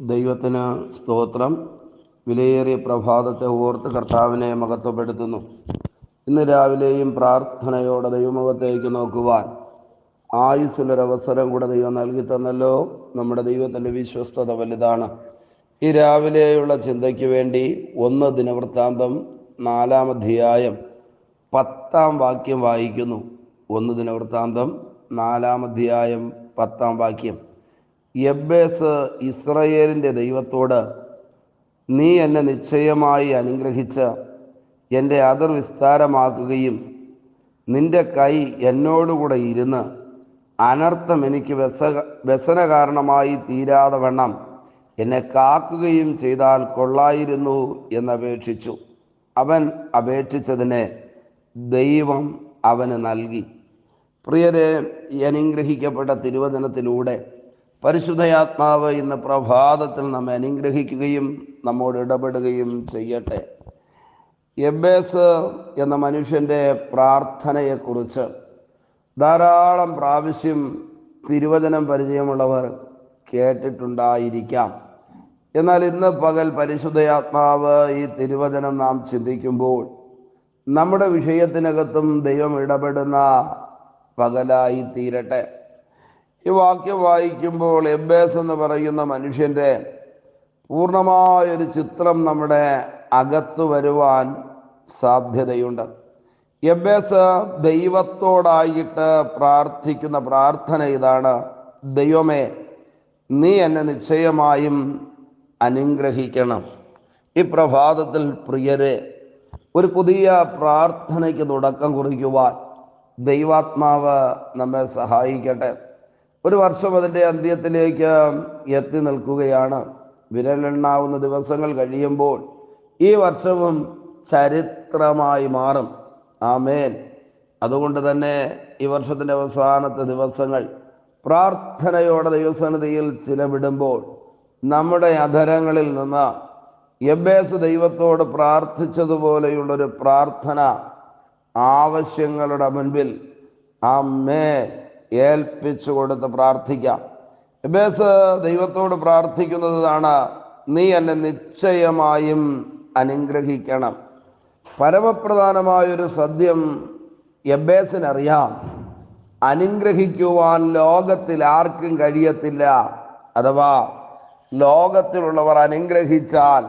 ദൈവത്തിന് സ്തോത്രം. വിലയേറിയ പ്രഭാതത്തെ ഓർത്ത് കർത്താവിനെ മഹത്വപ്പെടുത്തുന്നു. ഇന്ന് രാവിലെയും പ്രാർത്ഥനയോടെ ദൈവമുഖത്തേക്ക് നോക്കുവാൻ ആയുസ്സിലൊരവസരം കൂടെ ദൈവം നൽകി തന്നല്ലോ. നമ്മുടെ ദൈവത്തിന്റെ വിശ്വസ്തത വലുതാണ്. ഈ രാവിലെയുള്ള ചിന്തയ്ക്ക് വേണ്ടി ഒന്ന് ദിനവൃത്താന്തം നാലാം അധ്യായം പത്താം വാക്യം വായിക്കുന്നു. ഒന്ന് ദിനവൃത്താന്തം നാലാം അധ്യായം പത്താം വാക്യം. യബ്ബേസ് ഇസ്രയേലിന്റെ ദൈവത്തോട് നീ എന്നെ നിശ്ചയമായി അനുഗ്രഹിച്ച് എന്റെ അതിർ വിസ്താരമാക്കുകയും നിന്റെ കൈ എന്നോടുകൂടെ ഇരുന്ന് അനർത്ഥം എനിക്ക് വ്യസ വ്യസന കാരണമായി തീരാതെ വണ്ണം എന്നെ കാക്കുകയും ചെയ്താൽ കൊള്ളായിരുന്നു എന്നപേക്ഷിച്ചു. അവൻ അപേക്ഷിച്ചതിനെ ദൈവം അവന് നൽകി. പ്രിയരെ അനുഗ്രഹിക്കപ്പെട്ട തിരുവചനത്തിലൂടെ പരിശുദ്ധയാത്മാവ് ഇന്ന് പ്രഭാതത്തിൽ നമ്മെ അനുഗ്രഹിക്കുകയും നമ്മോട് ഇടപെടുകയും ചെയ്യട്ടെ. എബേസ് എന്ന മനുഷ്യന്റെ പ്രാർത്ഥനയെക്കുറിച്ച് ധാരാളം പ്രാവശ്യം തിരുവചനം പരിചയമുള്ളവർ കേട്ടിട്ടുണ്ടായിരിക്കാം. എന്നാൽ ഇന്ന് പകൽ പരിശുദ്ധയാത്മാവ് ഈ തിരുവചനം നാം ചിന്തിക്കുമ്പോൾ നമ്മുടെ വിഷയത്തിനകത്തും ദൈവം ഇടപെടുന്ന പകലായി തീരട്ടെ. ഈ വാക്യം വായിക്കുമ്പോൾ എബേസ് എന്ന് പറയുന്ന മനുഷ്യന്റെ പൂർണമായൊരു ചിത്രം നമ്മുടെ അകത്ത് വരുവാൻ സാധ്യതയുണ്ട്. എബേസ് ദൈവത്തോടായിട്ട് പ്രാർത്ഥിക്കുന്ന പ്രാർത്ഥന ഇതാണ്. ദൈവമേ നീ എന്നെ നിശ്ചയമായും അനുഗ്രഹിക്കണം. ഈ പ്രഭാതത്തിൽ പ്രിയരെ ഒരു പുതിയ പ്രാർത്ഥനയ്ക്ക് തുടക്കം കുറിക്കുവാൻ ദൈവാത്മാവ് നമ്മെ സഹായിക്കട്ടെ. ഒരു വർഷം അതിന്റെ അന്ത്യത്തിലേക്ക് എത്തി നിൽക്കുകയാണ്. വിരലെണ്ണാവുന്ന ദിവസങ്ങൾ കഴിയുമ്പോൾ ഈ വർഷവും ചരിത്രമായി മാറും. ആമേൻ. അതുകൊണ്ട് തന്നെ ഈ വർഷത്തിന്റെ അവസാനത്തെ ദിവസങ്ങൾ പ്രാർത്ഥനയോടെ ദൈവസന്നിധിയിൽ ചിലവിടുമ്പോൾ നമ്മുടെ അധരങ്ങളിൽ നിന്ന് എബേസ് ദൈവത്തോട് പ്രാർത്ഥിച്ചതുപോലെയുള്ളൊരു പ്രാർത്ഥന ആവശ്യങ്ങളുടെ മുൻപിൽ. അമ്മേ ഏൽപ്പിച്ചു കൊടുത്ത് പ്രാർത്ഥിക്കാം. എബേസ് ദൈവത്തോട് പ്രാർത്ഥിക്കുന്നതാണ് നീ എന്നെ നിശ്ചയമായും അനുഗ്രഹിക്കണം. പരമപ്രധാനമായൊരു സത്യം എബേസിനറിയാം. അനുഗ്രഹിക്കുവാൻ ലോകത്തിൽ ആർക്കും കഴിയത്തില്ല. അഥവാ ലോകത്തിലുള്ളവർ അനുഗ്രഹിച്ചാൽ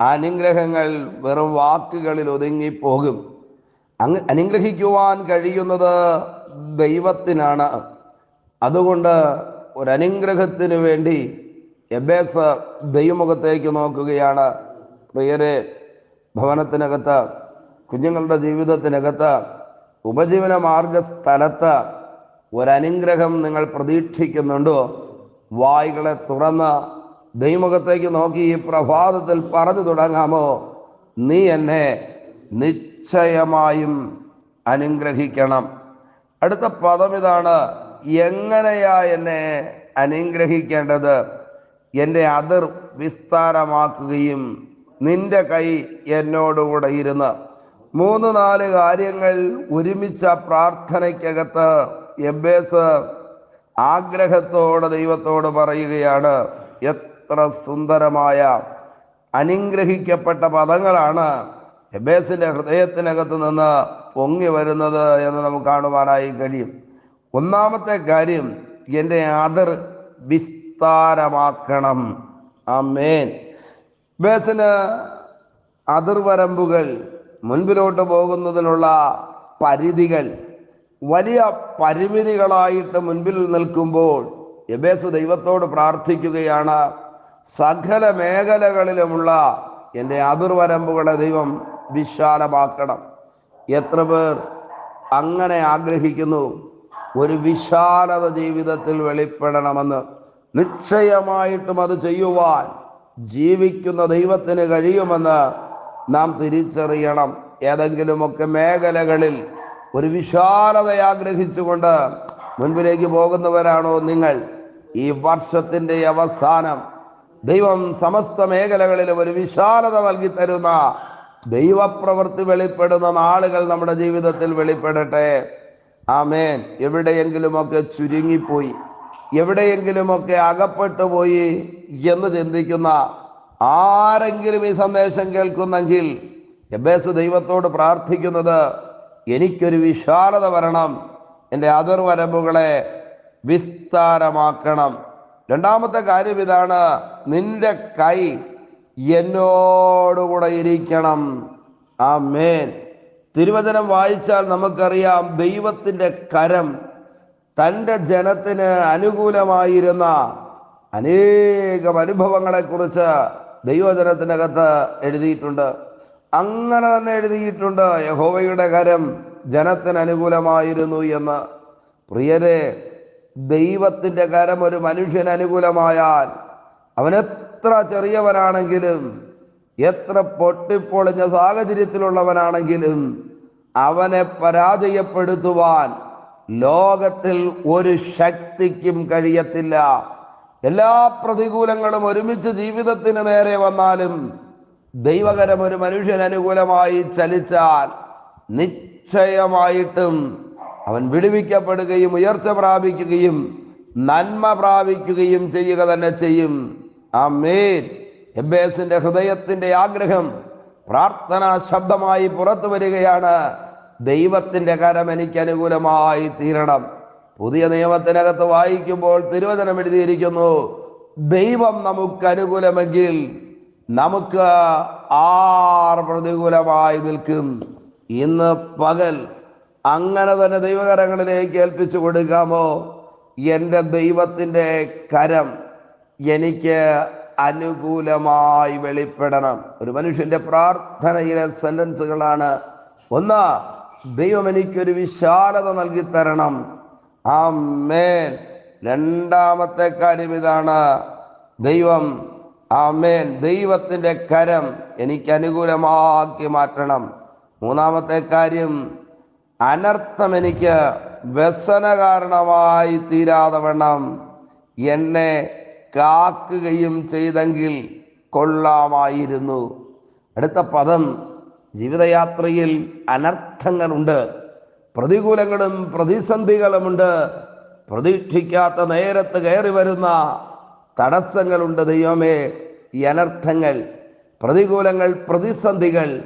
അനുഗ്രഹങ്ങൾ വെറും വാക്കുകളിൽ ഒതുങ്ങിപ്പോകും. അനുഗ്രഹിക്കുവാൻ കഴിയുന്നത് ദൈവത്തിനാണ്. അതുകൊണ്ട് ഒരനുഗ്രഹത്തിന് വേണ്ടി എബേസ ദൈവമുഖത്തേക്ക് നോക്കുകയാണ്. പ്രിയരെ ഭവനത്തിനകത്ത് കുഞ്ഞുങ്ങളുടെ ജീവിതത്തിനകത്ത് ഉപജീവന മാർഗ സ്ഥലത്ത് ഒരനുഗ്രഹം നിങ്ങൾ പ്രതീക്ഷിക്കുന്നുണ്ടോ? വായികളെ തുറന്ന് ദൈവമുഖത്തേക്ക് നോക്കി ഈ പ്രഭാതത്തിൽ പറഞ്ഞു തുടങ്ങാമോ? നീ എന്നെ നിശ്ചയമായും അനുഗ്രഹിക്കണം. അടുത്ത പദം ഇതാണ്. എങ്ങനെയാ എന്നെ അനുഗ്രഹിക്കേണ്ടത്? എന്റെ അതിർ വിസ്താരമാക്കുകയും നിന്റെ കൈ എന്നോടുകൂടെ ഇരുന്ന്. മൂന്ന് നാല് കാര്യങ്ങൾ ഒരുമിച്ച പ്രാർത്ഥനയ്ക്കകത്ത് എബേസ് ആഗ്രഹത്തോടെ ദൈവത്തോട് പറയുകയാണ്. എത്ര സുന്ദരമായ അനുഗ്രഹിക്കപ്പെട്ട പദങ്ങളാണ് എബേസിന്റെ ഹൃദയത്തിനകത്ത് നിന്ന് പൊങ്ങി വരുന്നത് എന്ന് നമുക്ക് കാണുവാനായി കഴിയും. ഒന്നാമത്തെ കാര്യം എന്റെ അതിർ വിസ്താരമാക്കണം. അമേൻ ബേസിന് അതിർവരമ്പുകൾ മുൻപിലോട്ട് പോകുന്നതിനുള്ള പരിധികൾ വലിയ പരിമിതികളായിട്ട് മുൻപിൽ നിൽക്കുമ്പോൾ എബേസ് ദൈവത്തോട് പ്രാർത്ഥിക്കുകയാണ്. സകല മേഖലകളിലുമുള്ള എന്റെ അതിർവരമ്പുകളെ ദൈവം വിശാലമാക്കണം. എത്ര പേർ അങ്ങനെ ആഗ്രഹിക്കുന്നു? ഒരു വിശാലത ജീവിതത്തിൽ വെളിപ്പെടണമെന്ന് നിശ്ചയമായിട്ടും അത് ചെയ്യുവാൻ ജീവിക്കുന്ന ദൈവത്തിന് കഴിയുമെന്ന് നാം തിരിച്ചറിയണം. ഏതെങ്കിലുമൊക്കെ മേഖലകളിൽ ഒരു വിശാലത ആഗ്രഹിച്ചുകൊണ്ട് മുൻപിലേക്ക് പോകുന്നവരാണോ നിങ്ങൾ? ഈ വർഷത്തിന്റെ അവസാനം ദൈവം സമസ്ത മേഖലകളിലും ഒരു വിശാലത നൽകി തരുന്ന ദൈവപ്രവൃത്തി വെളിപ്പെടുന്ന നാളുകൾ നമ്മുടെ ജീവിതത്തിൽ വെളിപ്പെടട്ടെ. ആമേൻ. എവിടെയെങ്കിലുമൊക്കെ ചുരുങ്ങിപ്പോയി എവിടെയെങ്കിലുമൊക്കെ അകപ്പെട്ടു പോയി എന്ന് ചിന്തിക്കുന്ന ആരെങ്കിലും ഈ സന്ദേശം കേൾക്കുന്നെങ്കിൽ എബേസ് ദൈവത്തോട് പ്രാർത്ഥിക്കുന്നത് എനിക്കൊരു വിശാലത വരണം. എന്റെ അതിർവരമ്പുകളെ വിസ്താരമാക്കണം. രണ്ടാമത്തെ കാര്യം ഇതാണ് നിന്റെ കൈ. എന്നോടുകൂടെ ഇരിക്കണം. ആ മേൻ തിരുവചനം വായിച്ചാൽ നമുക്കറിയാം ദൈവത്തിന്റെ കരം തന്റെ ജനത്തിന് അനുകൂലമായിരുന്ന അനേകം അനുഭവങ്ങളെക്കുറിച്ച് ദൈവജനത്തിനകത്ത് എഴുതിയിട്ടുണ്ട്. അങ്ങനെ തന്നെ എഴുതിയിട്ടുണ്ട്. യഹോവയുടെ കരം ജനത്തിന് അനുകൂലമായിരുന്നു എന്ന്. പ്രിയരെ ദൈവത്തിന്റെ കരം ഒരു മനുഷ്യന് അനുകൂലമായാൽ അവൻ എത്ര ചെറിയവനാണെങ്കിലും എത്ര പൊട്ടിപ്പൊളിഞ്ഞ സാഹചര്യത്തിലുള്ളവനാണെങ്കിലും അവനെ പരാജയപ്പെടുത്തുവാൻ ലോകത്തിൽ ഒരു ശക്തിക്കും കഴിയത്തില്ല. എല്ലാ പ്രതികൂലങ്ങളും ഒരുമിച്ച് ജീവിതത്തിന് നേരെ വന്നാലും ദൈവകരം ഒരു മനുഷ്യൻ അനുകൂലമായി ചലിച്ചാൽ നിശ്ചയമായിട്ടും അവൻ വിടുവിക്കപ്പെടുകയും ഉയർച്ച പ്രാപിക്കുകയും നന്മ പ്രാപിക്കുകയും ചെയ്യുക തന്നെ ചെയ്യും. ആമേൻ. എബേസിന്റെ ഹൃദയത്തിന്റെ ആഗ്രഹം പ്രാർത്ഥനാ ശബ്ദമായി പുറത്തു വരികയാണ്. ദൈവത്തിന്റെ കരം എനിക്ക് അനുകൂലമായി തീരണം. പുതിയ നിയമത്തിനകത്ത് വായിക്കുമ്പോൾ തിരുവചനം എഴുതിയിരിക്കുന്നു. ദൈവം നമുക്ക് അനുകൂലമെങ്കിൽ നമുക്ക് ആർ പ്രതികൂലമായി നിൽക്കും. ഇന്ന് പകൽ അങ്ങനെ തന്നെ ദൈവകരങ്ങളിലേക്ക് ഏൽപ്പിച്ചു കൊടുക്കാമോ? എന്റെ ദൈവത്തിന്റെ കരം എനിക്ക് അനുകൂലമായി വെളിപ്പെടണം. ഒരു മനുഷ്യന്റെ പ്രാർത്ഥനയിലെ സെന്റൻസുകളാണ് ഒന്ന് ദൈവം എനിക്കൊരു വിശാലത നൽകി തരണം ആ മേൻ രണ്ടാമത്തെ കാര്യം ഇതാണ്. ദൈവം ആ മേൻ ദൈവത്തിന്റെ കരം എനിക്ക് അനുകൂലമാക്കി മാറ്റണം. മൂന്നാമത്തെ കാര്യം അനർത്ഥം എനിക്ക് വ്യസന കാരണമായി തീരാതെ എന്നെ കാക്കുകയും ചെയ്തെങ്കിൽ കൊള്ളാമായിരുന്നു. അടുത്ത പദം ജീവിതയാത്രയിൽ അനർത്ഥങ്ങളുണ്ട്. പ്രതികൂലങ്ങളും പ്രതിസന്ധികളുമുണ്ട്. പ്രതീക്ഷിക്കാത്ത നേരത്ത് കയറി വരുന്ന തടസ്സങ്ങളുണ്ട് ദൈവമേ. ഈ അനർത്ഥങ്ങൾ പ്രതികൂലങ്ങൾ പ്രതിസന്ധികൾ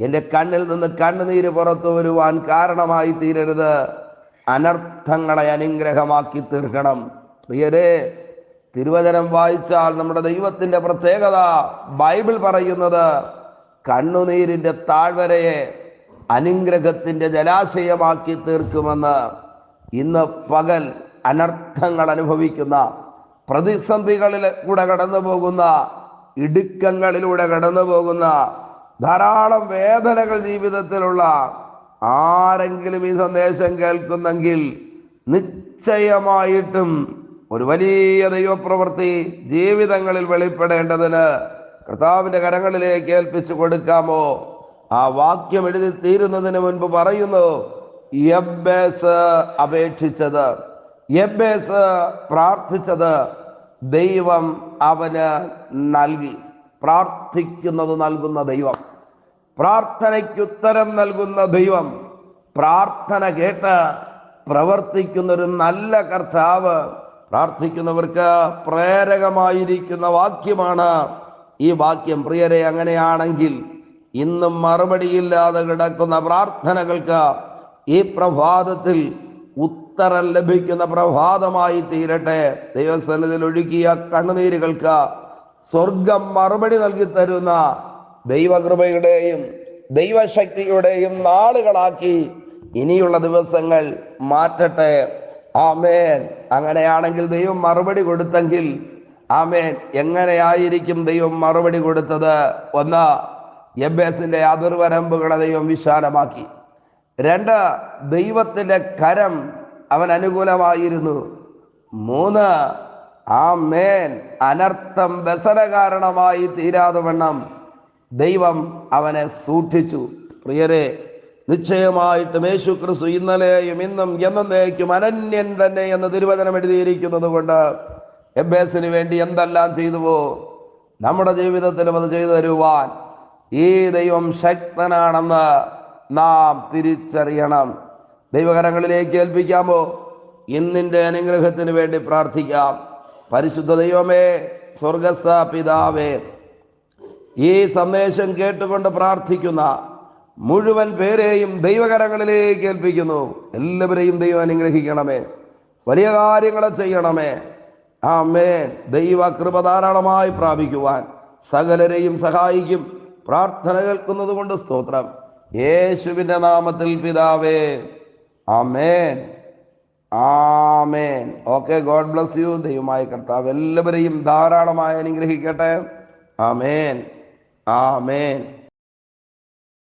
എന്റെ കണ്ണിൽ നിന്ന് കണ്ണുനീര് പുറത്തു വരുവാൻ കാരണമായി തീരരുത് അനർത്ഥങ്ങളെ അനുഗ്രഹമാക്കി തീർക്കണം പ്രിയരെ തിരുവചനം വായിച്ചാൽ നമ്മുടെ ദൈവത്തിന്റെ പ്രത്യേകത ബൈബിൾ പറയുന്നത് കണ്ണുനീരിന്റെ താഴ്വരയെ അനുഗ്രഹത്തിന്റെ ജലാശയമാക്കി തീർക്കുമെന്ന് ഇന്ന് പകൽ അനർത്ഥങ്ങൾ അനുഭവിക്കുന്ന പ്രതിസന്ധികളിൽ കൂടെ കടന്നു പോകുന്ന ഇടുക്കങ്ങളിലൂടെ കടന്നു പോകുന്ന ധാരാളം വേദനകൾ ജീവിതത്തിലുള്ള ആരെങ്കിലും ഈ സന്ദേശം കേൾക്കുന്നെങ്കിൽ നിശ്ചയമായിട്ടും ഒരു വലിയ ദൈവപ്രവൃത്തി ജീവിതങ്ങളിൽ വെളിപ്പെടേണ്ടതിന് കർത്താവിന്റെ കരങ്ങളിലേക്ക് ഏൽപ്പിച്ചു കൊടുക്കാമോ? ആ വാക്യം എഴുതി തീരുന്നതിന് മുൻപ് പറയുന്നു യബ്ബേസ് അപേക്ഷിച്ചത് എബേസ് പ്രാർത്ഥിച്ചത് ദൈവം അവന് നൽകി. പ്രാർത്ഥിക്കുന്നത് നൽകുന്ന ദൈവം പ്രാർത്ഥനയ്ക്ക് ഉത്തരം നൽകുന്ന ദൈവം പ്രാർത്ഥന കേട്ട് പ്രവർത്തിക്കുന്ന ഒരു നല്ല കർത്താവ് പ്രാർത്ഥിക്കുന്നവർക്ക് പ്രേരകമായിരിക്കുന്ന വാക്യമാണ്. ഈ വാക്യം പ്രിയരെ അങ്ങനെയാണെങ്കിൽ ഇന്നും മറുപടിയില്ലാതെ കിടക്കുന്ന പ്രാർത്ഥനകൾക്ക് ഈ പ്രഭാതത്തിൽ ഉത്തരം ലഭിക്കുന്ന പ്രഭാതമായി തീരട്ടെ. ദൈവസന്നിധിയിൽ ഒഴുകിയ കണ്ണുനീരുകൾക്ക് സ്വർഗം മറുപടി നൽകി തരുന്ന ദൈവകൃപയുടെയും ദൈവശക്തിയുടെയും നാളുകളാക്കി ഇനിയുള്ള ദിവസങ്ങൾ മാറ്റട്ടെ. ആമേൻ. അങ്ങനെയാണെങ്കിൽ ദൈവം മറുപടി കൊടുത്തെങ്കിൽ ആമേൻ. എങ്ങനെയായിരിക്കും ദൈവം മറുപടി കൊടുത്തത്? ഒന്ന് എബേസിന്റെ അതിർവരമ്പുകളെ ദൈവം വിശാലമാക്കി. രണ്ട് ദൈവത്തിന്റെ കരം അവൻ അനുകൂലമായിരുന്നു. മൂന്ന് ആ മേൻ അനർത്ഥം വ്യസന കാരണമായി തീരാതെ വണ്ണം ദൈവം അവനെ സൂക്ഷിച്ചു. പ്രിയരെ നിശ്ചയമായിട്ടും യേശു ക്രിസ്തു ഇന്നലെയും ഇന്നും എന്നേക്കും അനന്യൻ തന്നെ എന്ന് തിരുവചനം എഴുതിയിരിക്കുന്നത് കൊണ്ട് എബേസിന് വേണ്ടി എന്തെല്ലാം ചെയ്തുവോ നമ്മുടെ ജീവിതത്തിലും അത് ചെയ്തു തരുവാൻ ഈ ദൈവം ശക്തനാണെന്ന് നാം തിരിച്ചറിയണം. ദൈവകരങ്ങളിലേക്ക് ഏൽപ്പിക്കാമോ? ഇന്നിന്റെ അനുഗ്രഹത്തിന് വേണ്ടി പ്രാർത്ഥിക്കാം. പരിശുദ്ധ ദൈവമേ സ്വർഗസ്ഥ പിതാവേ ഈ സന്ദേശം കേട്ടുകൊണ്ട് പ്രാർത്ഥിക്കുന്ന മുഴുവൻ പേരെയും ദൈവകരങ്ങളിലേക്ക് ഏൽപ്പിക്കുന്നു. എല്ലാവരെയും ദൈവം അനുഗ്രഹിക്കണമേ. വലിയ കാര്യങ്ങൾ ചെയ്യണമേ. ആമേൻ. ദൈവ കൃപ ധാരാളമായി പ്രാപിക്കുവാൻ സകലരെയും സഹായിക്കും. പ്രാർത്ഥന കേൾക്കുന്നത് കൊണ്ട് സ്തോത്രം. യേശുവിന്റെ നാമത്തിൽ പിതാവേ. ആമേൻ. ആമേൻ. Okay God bless you. ദൈവമായ കർത്താവ് എല്ലാവരെയും ധാരാളമായി അനുഗ്രഹിക്കട്ടെ. ആമേൻ. ആമേൻ.